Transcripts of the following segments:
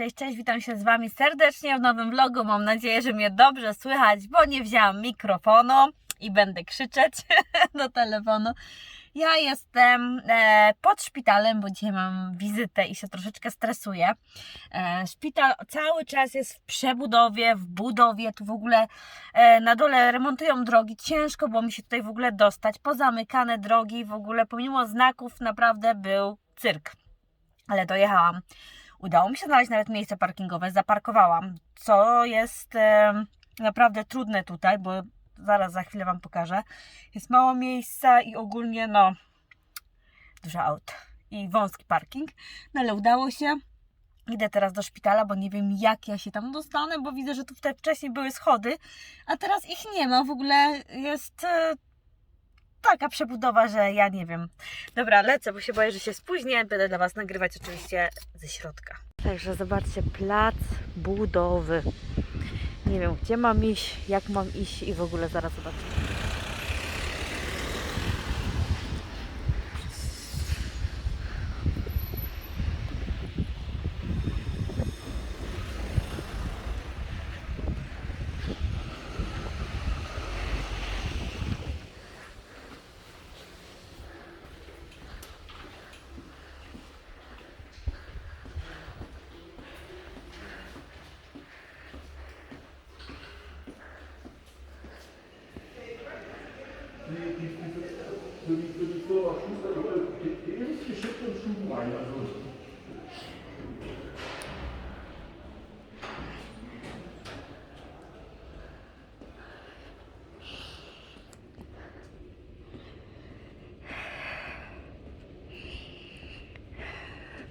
Cześć, cześć, witam się z Wami serdecznie w nowym vlogu. Mam nadzieję, że mnie dobrze słychać, bo nie wzięłam mikrofonu i będę krzyczeć do telefonu. Ja jestem e, pod szpitalem, bo dzisiaj mam wizytę i się troszeczkę stresuję. E, szpital cały czas jest w przebudowie, w budowie. Tu w ogóle e, na dole remontują drogi. Ciężko było mi się tutaj w ogóle dostać. Pozamykane drogi, w ogóle pomimo znaków naprawdę był cyrk. Ale dojechałam. Udało mi się znaleźć nawet miejsce parkingowe, zaparkowałam, co jest e, naprawdę trudne tutaj, bo zaraz za chwilę Wam pokażę. Jest mało miejsca i ogólnie no dużo aut i wąski parking, no ale udało się. Idę teraz do szpitala, bo nie wiem jak ja się tam dostanę, bo widzę, że tu wcześniej były schody, a teraz ich nie ma. W ogóle jest e, taka przebudowa, że ja nie wiem. Dobra, lecę, bo się boję, że się spóźnię. Będę dla Was nagrywać oczywiście ze środka. Także zobaczcie, plac budowy. Nie wiem, gdzie mam iść, jak mam iść i w ogóle zaraz zobaczymy.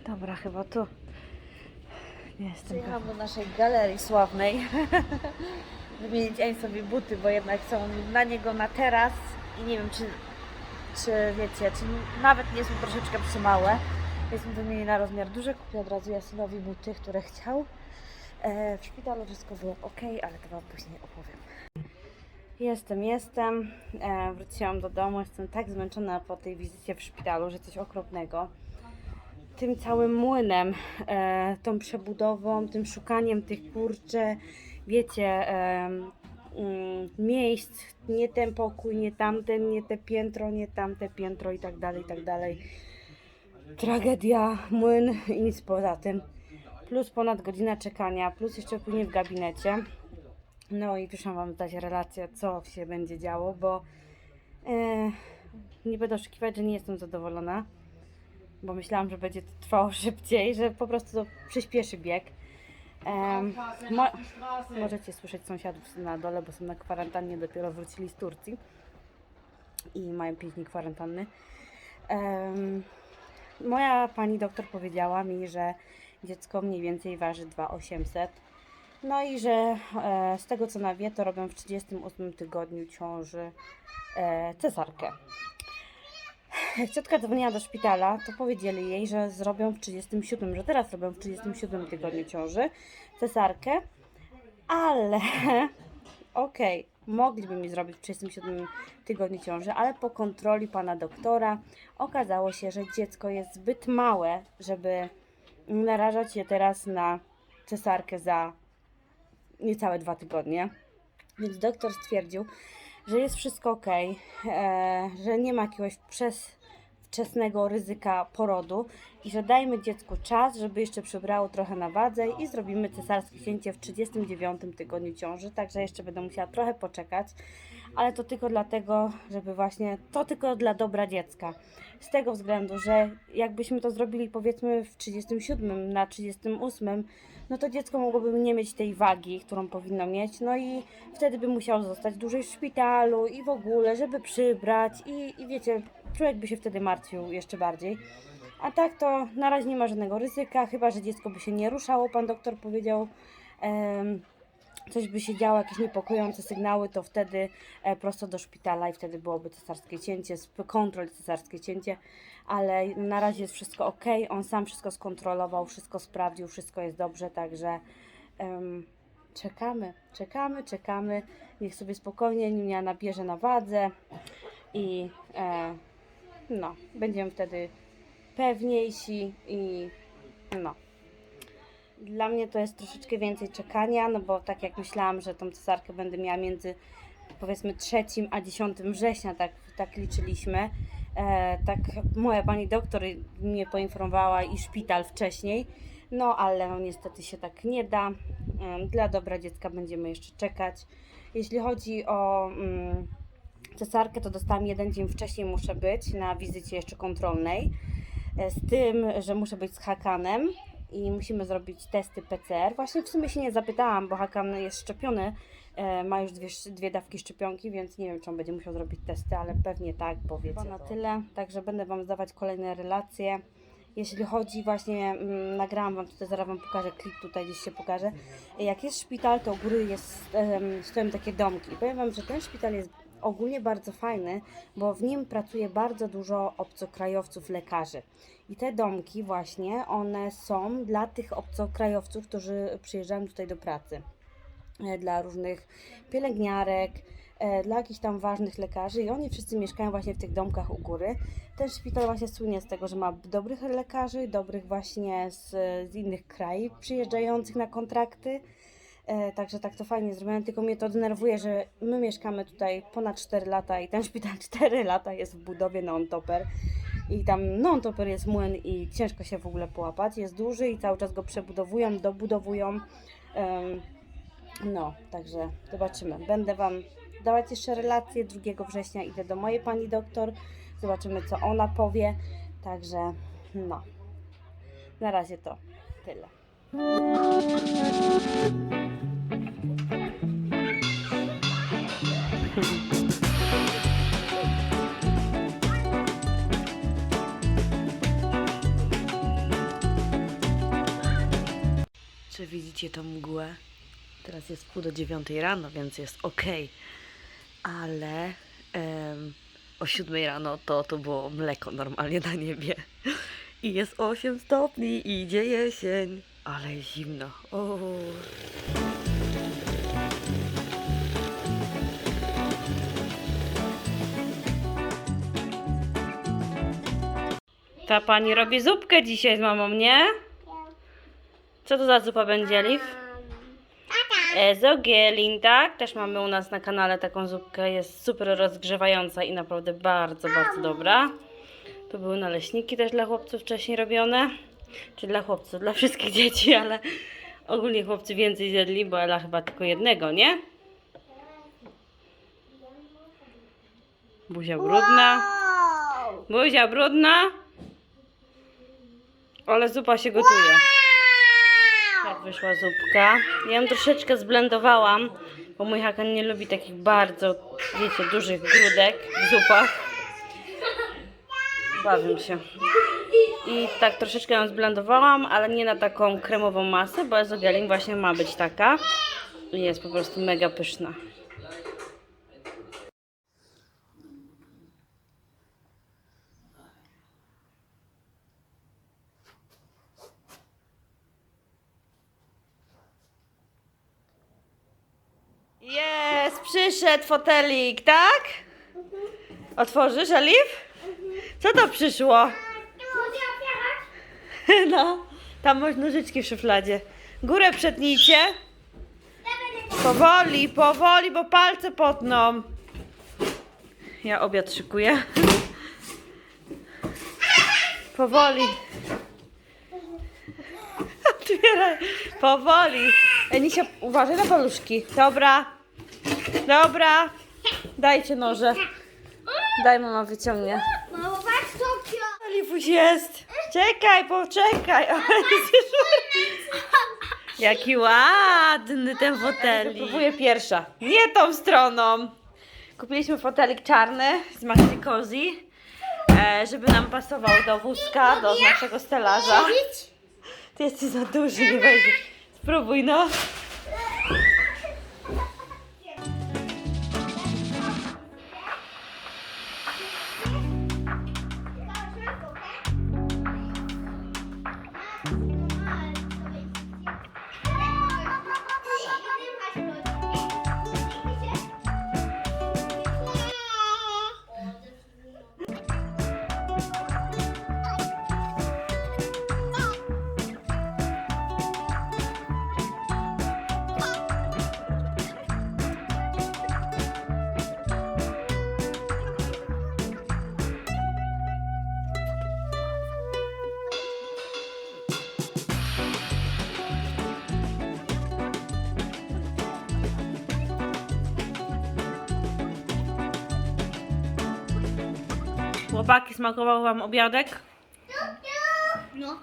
Dobra, chyba tu. Nie jestem Przyjechałam do naszej galerii sławnej. Wymienić sobie buty, bo jednak są na niego na teraz i nie wiem, czy, czy wiecie, czy nawet nie są troszeczkę przy małe. Jest mi wymieniona rozmiar duży, kupię od razu Jasynowi buty, które chciał. E, w szpitalu wszystko było ok, ale to Wam później opowiem. Jestem, jestem. E, wróciłam do domu. Jestem tak zmęczona po tej wizycie w szpitalu, że coś okropnego tym całym młynem, e, tą przebudową, tym szukaniem tych kurcze, wiecie, e, mm, miejsc, nie ten pokój, nie tamten, nie te piętro, nie tamte piętro i tak dalej, i tak dalej. Tragedia, młyn i nic poza tym. Plus ponad godzina czekania, plus jeszcze później w gabinecie. No i piszę Wam dać relację, co się będzie działo, bo e, nie będę oszukiwać, że nie jestem zadowolona bo myślałam, że będzie to trwało szybciej, że po prostu to przyspieszy bieg. Em, mo możecie słyszeć sąsiadów na dole, bo są na kwarantannie, dopiero wrócili z Turcji i mają 5 dni kwarantanny. Em, moja pani doktor powiedziała mi, że dziecko mniej więcej waży 2,800. No i że e, z tego co na wie, to robią w 38 tygodniu ciąży e, cesarkę. Jak ciotka dzwoniła do szpitala, to powiedzieli jej, że zrobią w 37, że teraz robią w 37 tygodniu ciąży cesarkę, ale okej, mogliby mi zrobić w 37 tygodniu ciąży, ale po kontroli pana doktora okazało się, że dziecko jest zbyt małe, żeby narażać je teraz na cesarkę za niecałe dwa tygodnie. Więc doktor stwierdził, że jest wszystko ok, e, że nie ma jakiegoś przez wczesnego ryzyka porodu i że dajmy dziecku czas, żeby jeszcze przybrało trochę na wadze i zrobimy cesarskie cięcie w 39 tygodniu ciąży, także jeszcze będę musiała trochę poczekać, ale to tylko dlatego, żeby właśnie, to tylko dla dobra dziecka. Z tego względu, że jakbyśmy to zrobili powiedzmy w 37 na 38, no to dziecko mogłoby nie mieć tej wagi, którą powinno mieć, no i wtedy by musiało zostać dłużej w szpitalu i w ogóle, żeby przybrać i, i wiecie, człowiek by się wtedy martwił jeszcze bardziej. A tak to na razie nie ma żadnego ryzyka, chyba że dziecko by się nie ruszało, pan doktor powiedział. coś by się działo, jakieś niepokojące sygnały, to wtedy e, prosto do szpitala i wtedy byłoby cesarskie cięcie, kontrol cesarskie cięcie, ale na razie jest wszystko ok, on sam wszystko skontrolował, wszystko sprawdził, wszystko jest dobrze, także czekamy, czekamy, czekamy, niech sobie spokojnie Niunia nabierze na wadze i e, no, będziemy wtedy pewniejsi i no. Dla mnie to jest troszeczkę więcej czekania, no bo tak jak myślałam, że tą cesarkę będę miała między powiedzmy 3 a 10 września, tak, tak liczyliśmy. E, tak moja pani doktor mnie poinformowała i szpital wcześniej, no ale no, niestety się tak nie da. Em, Dla dobra dziecka będziemy jeszcze czekać. Jeśli chodzi o mm, cesarkę, to dostałam jeden dzień wcześniej, muszę być na wizycie jeszcze kontrolnej. E, Z tym, że muszę być z Hakanem i musimy zrobić testy PCR. Właśnie w sumie się nie zapytałam, bo Hakan jest szczepiony, e, ma już dwie, dwie dawki szczepionki, więc nie wiem, czy on będzie musiał zrobić testy, ale pewnie tak, bo wiecie. na tyle, także będę Wam zdawać kolejne relacje. Jeśli chodzi właśnie, mm, nagrałam Wam tutaj, zaraz Wam pokażę klip, tutaj gdzieś się pokażę. Jak jest szpital, to u góry jest, stoją takie domki. I powiem Wam, że ten szpital jest ogólnie bardzo fajny, bo w nim pracuje bardzo dużo obcokrajowców, lekarzy. I te domki właśnie, one są dla tych obcokrajowców, którzy przyjeżdżają tutaj do pracy. E, Dla różnych pielęgniarek, e, dla jakichś tam ważnych lekarzy i oni wszyscy mieszkają właśnie w tych domkach u góry. Ten szpital właśnie słynie z tego, że ma dobrych lekarzy, dobrych właśnie z, z innych krajów przyjeżdżających na kontrakty. E, także tak to fajnie zrobione, tylko mnie to denerwuje, że my mieszkamy tutaj ponad 4 lata i ten szpital 4 lata jest w budowie non-topper. I tam non-topper jest młyn i ciężko się w ogóle połapać. Jest duży i cały czas go przebudowują, dobudowują. No, także zobaczymy. Będę Wam dawać jeszcze relacje. 2 września idę do mojej pani doktor. Zobaczymy, co ona powie. Także, no. Na razie to tyle. Czy widzicie tą mgłę? Teraz jest pół do dziewiątej rano, więc jest ok. Ale em, o siódmej rano to, to było mleko normalnie na niebie. I jest 8 stopni i idzie jesień. Ale zimno. O. Ta pani robi zupkę dzisiaj z mamą, nie? Co to za zupa będzie, Liv? Ezogielin, tak? Też mamy u nas na kanale taką zupkę. Jest super rozgrzewająca i naprawdę bardzo, bardzo dobra. Tu były naleśniki też dla chłopców wcześniej robione. Czy dla chłopców, dla wszystkich dzieci, ale ogólnie chłopcy więcej zjedli, bo Ela chyba tylko jednego, nie? Buzia brudna. Buzia brudna. Ale zupa się gotuje. Tak wyszła zupka. Ja ją troszeczkę zblendowałam, bo mój hakan nie lubi takich bardzo, wiecie, dużych grudek w zupach. Bawię się. I tak troszeczkę ją zblendowałam, ale nie na taką kremową masę, bo ezogelin właśnie ma być taka. Jest po prostu mega pyszna. Jest, przyszedł fotelik, tak? Otworzysz, Elif? Co to przyszło? No, tam masz nożyczki w szufladzie. Górę przetnijcie. Powoli, powoli, bo palce potną. Ja obiad szykuję. Powoli. Otwieraj. Powoli. Enisia, uważaj na paluszki. Dobra. Dobra. Dajcie noże. Daj, mama wyciągnie. Mamo, patrz Tokio! Lifuś jest. Czekaj, poczekaj. O, Jaki ładny ten fotelik. Próbuję pierwsza. Nie tą stroną. Kupiliśmy fotelik czarny z Maxi Cozy, e, żeby nam pasował do wózka, do naszego stelaża. Ty jesteś za duży, nie wejdzie. Spróbuj no. Chłopaki, smakował Wam obiadek? No.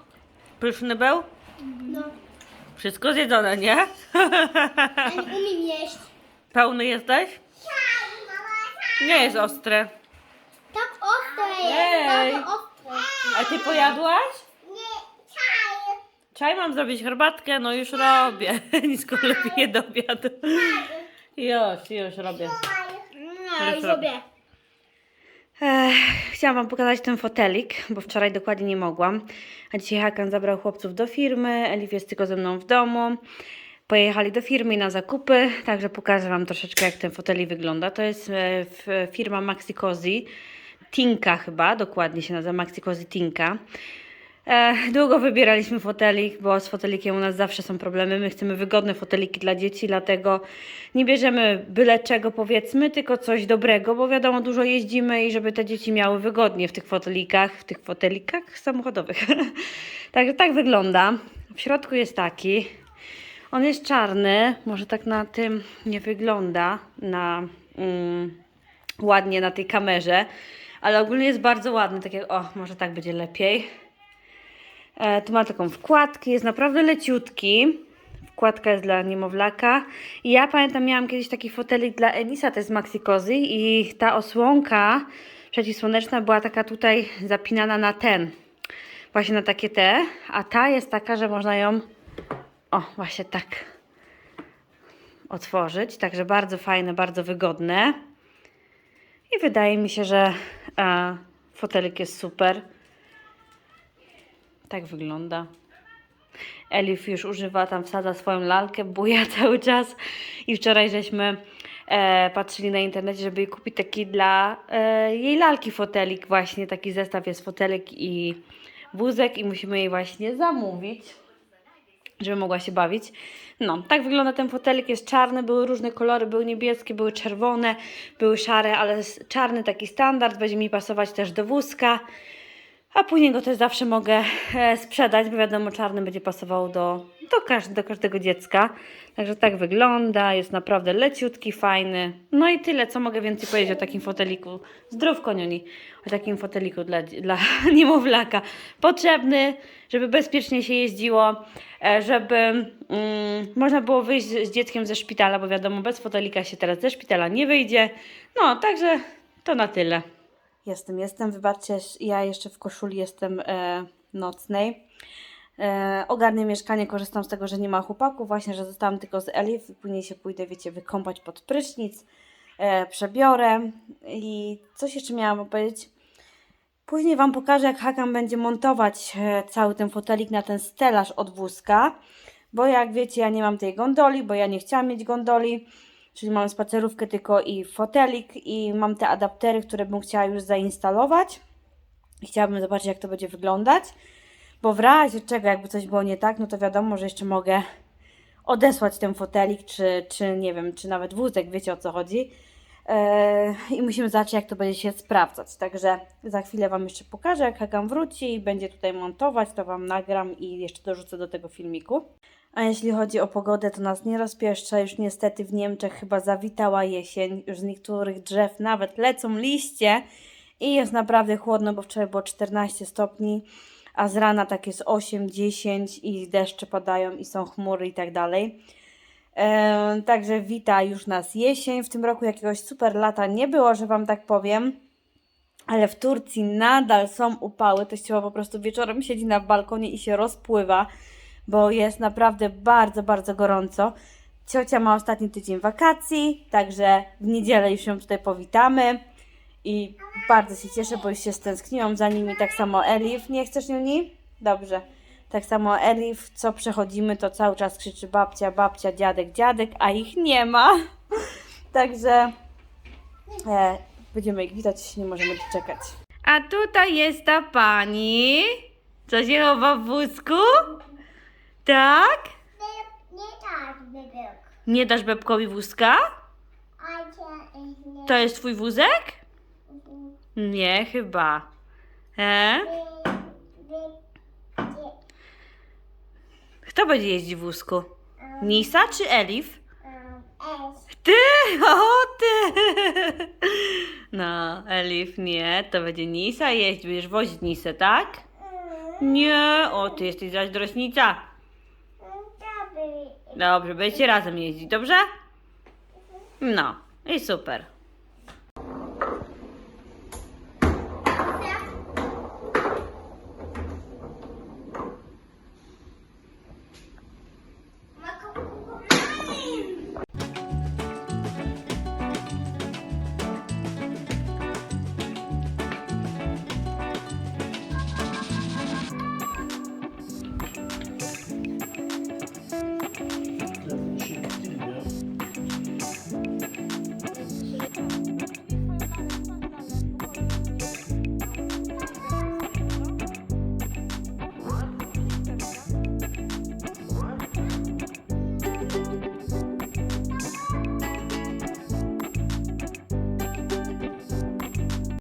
Pyszny był? No. Wszystko zjedzone, nie? Ja nie umiem jeść. Pełny jesteś? Nie jest ostre. Tak ostre Ej. jest. Bardzo ostre. A ty pojadłaś? Nie, czaj. Czaj mam zrobić herbatkę? No już robię. Nisko lepiej do obiadu. Już, już robię. No, już robię. Chciałam Wam pokazać ten fotelik, bo wczoraj dokładnie nie mogłam. A dzisiaj Hakan zabrał chłopców do firmy, Elif jest tylko ze mną w domu. Pojechali do firmy na zakupy, także pokażę Wam troszeczkę jak ten fotelik wygląda. To jest e, firma Maxi Cozy, Tinka chyba, dokładnie się nazywa Maxi Cozy Tinka. Długo wybieraliśmy fotelik, bo z fotelikiem u nas zawsze są problemy. My chcemy wygodne foteliki dla dzieci, dlatego nie bierzemy byle czego powiedzmy, tylko coś dobrego, bo wiadomo, dużo jeździmy i żeby te dzieci miały wygodnie w tych fotelikach, w tych fotelikach samochodowych. Także tak wygląda. W środku jest taki. On jest czarny, może tak na tym nie wygląda na mm, ładnie na tej kamerze, ale ogólnie jest bardzo ładny, tak jak o, może tak będzie lepiej. E, tu ma taką wkładkę, jest naprawdę leciutki. Wkładka jest dla niemowlaka. I ja pamiętam, miałam kiedyś taki fotelik dla Enisa, to jest Maxi Cozy i ta osłonka przeciwsłoneczna była taka tutaj zapinana na ten. Właśnie na takie te. A ta jest taka, że można ją o, właśnie tak otworzyć. Także bardzo fajne, bardzo wygodne. I wydaje mi się, że e, fotelik jest super. Tak wygląda. Elif już używa, tam wsadza swoją lalkę, buja cały czas. I wczoraj żeśmy e, patrzyli na internecie, żeby jej kupić taki dla e, jej lalki fotelik. Właśnie taki zestaw jest fotelik i wózek i musimy jej właśnie zamówić, żeby mogła się bawić. No, tak wygląda ten fotelik. Jest czarny, były różne kolory, były niebieskie, były czerwone, były szare, ale czarny taki standard będzie mi pasować też do wózka. A później go też zawsze mogę e, sprzedać, bo wiadomo, czarny będzie pasował do, do, do każdego dziecka. Także tak wygląda, jest naprawdę leciutki, fajny. No i tyle, co mogę więcej powiedzieć o takim foteliku. Zdrów konioni, o takim foteliku dla, dla niemowlaka. Potrzebny, żeby bezpiecznie się jeździło, e, żeby mm, można było wyjść z dzieckiem ze szpitala, bo wiadomo, bez fotelika się teraz ze szpitala nie wyjdzie. No, także to na tyle. Jestem, jestem. Wybaczcie, ja jeszcze w koszuli jestem e, nocnej. E, ogarnię mieszkanie, korzystam z tego, że nie ma chłopaków, właśnie, że zostałam tylko z Elif później się pójdę, wiecie, wykąpać pod prysznic, e, przebiorę i coś jeszcze miałam powiedzieć. Później Wam pokażę, jak Hakan będzie montować e, cały ten fotelik na ten stelaż od wózka, bo jak wiecie, ja nie mam tej gondoli, bo ja nie chciałam mieć gondoli, czyli mam spacerówkę tylko i fotelik i mam te adaptery, które bym chciała już zainstalować chciałabym zobaczyć, jak to będzie wyglądać, bo w razie czego, jakby coś było nie tak, no to wiadomo, że jeszcze mogę odesłać ten fotelik, czy, czy nie wiem, czy nawet wózek, wiecie o co chodzi. Eee, I musimy zobaczyć, jak to będzie się sprawdzać. Także za chwilę Wam jeszcze pokażę, jak Hakan wróci i będzie tutaj montować, to Wam nagram i jeszcze dorzucę do tego filmiku. A jeśli chodzi o pogodę, to nas nie rozpieszcza. Już niestety w Niemczech chyba zawitała jesień. Już z niektórych drzew nawet lecą liście i jest naprawdę chłodno, bo wczoraj było 14 stopni, a z rana tak jest 8-10 i deszcze padają i są chmury i tak dalej. Em, Także wita już nas jesień. W tym roku jakiegoś super lata nie było, że Wam tak powiem. Ale w Turcji nadal są upały. Teściowa po prostu wieczorem siedzi na balkonie i się rozpływa, bo jest naprawdę bardzo, bardzo gorąco. Ciocia ma ostatni tydzień wakacji, także w niedzielę już ją tutaj powitamy. I bardzo się cieszę, bo już się stęskniłam za nimi. Tak samo Elif. Nie chcesz Niuni? Dobrze. Tak samo Elif, co przechodzimy, to cały czas krzyczy babcia, babcia, dziadek, dziadek, a ich nie ma. Także e, będziemy ich witać, nie możemy doczekać. A tutaj jest ta pani, co się chowa w wózku? Tak? Nie, nie tak, bebek. Nie dasz Bebkowi wózka? To jest twój wózek? Nie, chyba. E? Kto będzie jeździć w wózku? Nisa czy Elif? Ty! O, ty! No, Elif, nie, to będzie Nisa jeść, będziesz wozić Nisę, tak? Nie, o, ty jesteś zazdrośnica. Dobrze, będziecie razem jeździć, dobrze? No, i super.